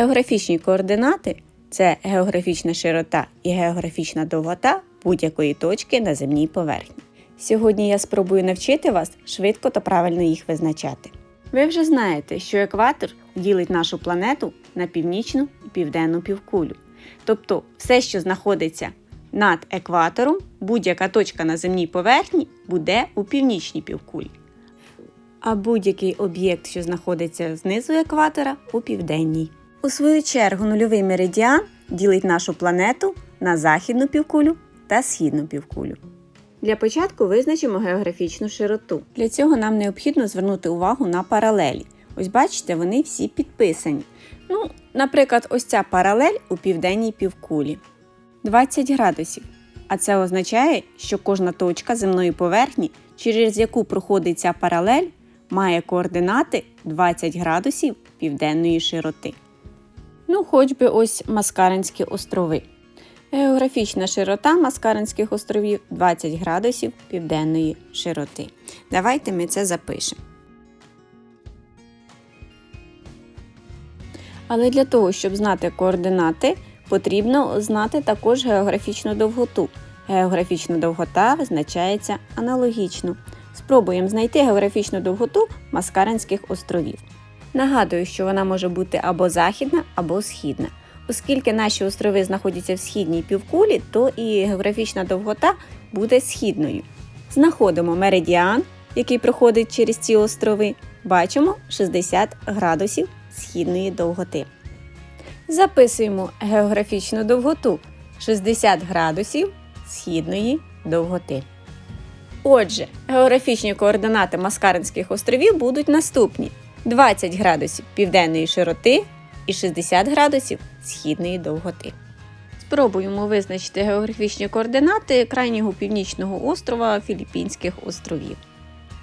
Географічні координати це географічна широта і географічна довгота будь-якої точки на земній поверхні. Сьогодні я спробую навчити вас швидко та правильно їх визначати. Ви вже знаєте, що екватор ділить нашу планету на північну і південну півкулю. Тобто все, що знаходиться над екватором, будь-яка точка на земній поверхні буде у північній півкулі. А будь-який об'єкт, що знаходиться знизу екватора, у південній. У свою чергу нульовий меридіан ділить нашу планету на західну півкулю та східну півкулю. Для початку визначимо географічну широту. Для цього нам необхідно звернути увагу на паралелі. Ось бачите, вони всі підписані. Ну, наприклад, ось ця паралель у південній півкулі 20 градусів. А це означає, що кожна точка земної поверхні, через яку проходить ця паралель, має координати 20 градусів південної широти. Ну, хоч би ось Маскаринські острови. Географічна широта Маскаринських островів 20 градусів південної широти. Давайте ми це запишемо. Але для того, щоб знати координати, потрібно знати також географічну довготу. Географічна довгота визначається аналогічно. Спробуємо знайти географічну довготу Маскаринських островів. Нагадую, що вона може бути або західна, або східна. Оскільки наші острови знаходяться в східній півкулі, то і географічна довгота буде східною. Знаходимо меридіан, який проходить через ці острови. Бачимо 60 градусів східної довготи. Записуємо географічну довготу 60 градусів східної довготи. Отже, географічні координати Маскаринських островів будуть наступні: 20 градусів південної широти і 60 градусів східної довготи. Спробуємо визначити географічні координати крайнього північного острова Філіппінських островів.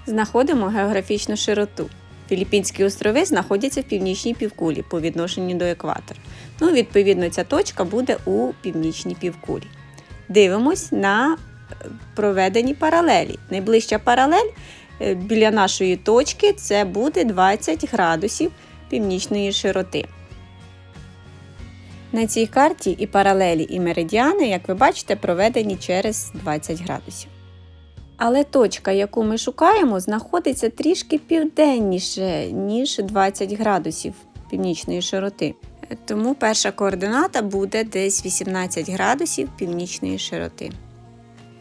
Знаходимо географічну широту. Філіппінські острови знаходяться в північній півкулі по відношенню до екватора. Ну, відповідно, ця точка буде у північній півкулі. Дивимось на проведені паралелі. Найближча паралель е, біля нашої точки це буде 20 градусів північної широти. На цій карті і паралелі, і меридіани, як ви бачите, проведені через 20 градусів. Але точка, яку ми шукаємо, знаходиться трішки південніше, ніж 20 градусів північної широти. Тому перша координата буде десь 18 градусів північної широти.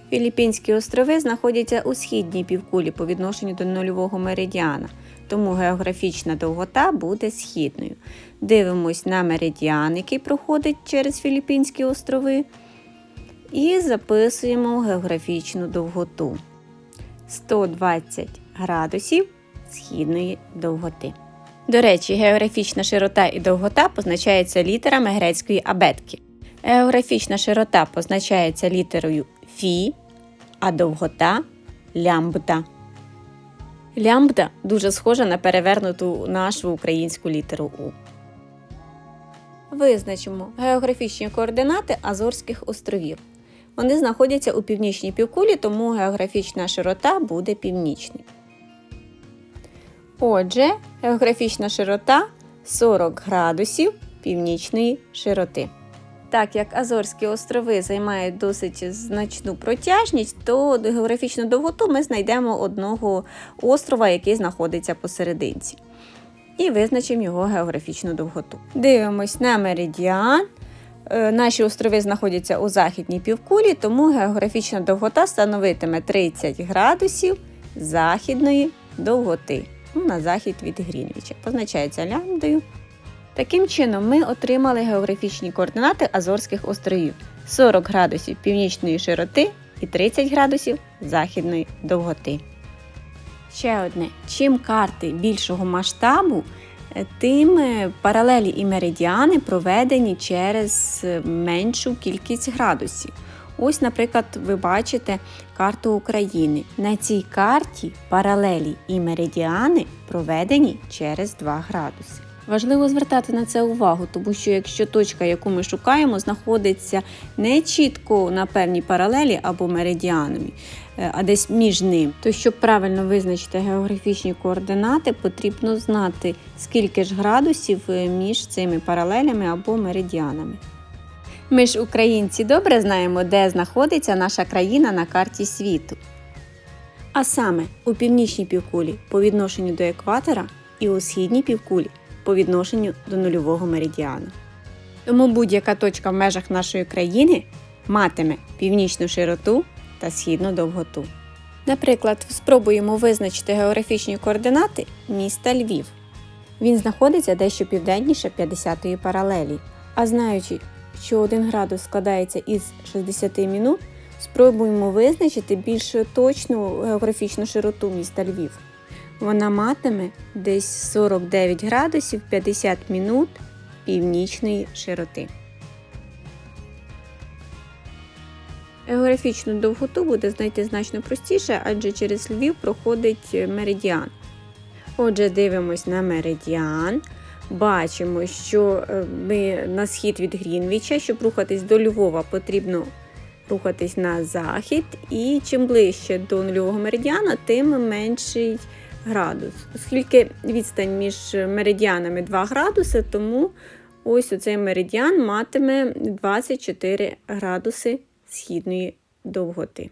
Філіппінські острови знаходяться у східній півкулі по відношенню до нульового меридіана, тому географічна довгота буде східною. Дивимось на меридіан, який проходить через Філіппінські острови, і записуємо географічну довготу 120 градусів східної довготи. До речі, географічна широта і довгота позначаються літерами грецької абетки. Географічна широта позначається літерою Фі, а довгота лямбда. Лямбда дуже схожа на перевернуту нашу українську літеру У. Визначимо географічні координати Азорських островів. Вони знаходяться у північній півкулі, тому географічна широта буде північною. Отже, географічна широта 40 градусів північної широти. Так як Азорські острови займають досить значну протяжність, то географічну довготу ми знайдемо одного острова, який знаходиться посерединці. І визначимо його географічну довготу. Дивимось на меридіан. Е, Наші острови знаходяться у західній півкулі, тому географічна довгота становитиме 30 градусів західної довготи. Ну, на захід від Грінвіча. Позначається лямбдою. Таким чином, ми отримали географічні координати Азорських островів 40 градусів північної широти і 30 градусів західної довготи. Ще одне: чим карти більшого масштабу, е, тим е, паралелі і меридіани проведені через е, меншу кількість градусів. Ось, наприклад, ви бачите карту України. На цій карті паралелі і меридіани проведені через 2 градуси. Важливо звертати на це увагу, тому що якщо точка, яку ми шукаємо, знаходиться не чітко на певній паралелі або меридіанові, е, а десь між ним, то щоб правильно визначити географічні координати, потрібно знати, скільки ж градусів е, між цими паралелями або меридіанами. Ми ж, українці, добре знаємо, де знаходиться наша країна на карті світу. А саме у північній півкулі по відношенню до екватора і у східній півкулі по відношенню до нульового меридіану. Тому будь-яка точка в межах нашої країни матиме північну широту та східну довготу. Наприклад, спробуємо визначити географічні координати міста Львів. Він знаходиться дещо південніше 50-ї паралелі. А знаючи, що 1 градус складається із 60 минут, спробуємо визначити більш точну географічну широту міста Львів. Вона матиме десь 49 градусів 50 минут північної широти. Географічну довготу буде знайти значно простіше, адже через Львів проходить меридіан. Отже, дивимось на меридіан. Бачимо, що е, ми на схід від Грінвіча, щоб рухатись до Львова, потрібно рухатись на захід. І чим ближче до нульового меридіана, тим менший градус. Оскільки відстань між меридіанами 2 градуси, тому ось оцей меридіан матиме 24 градуси східної довготи.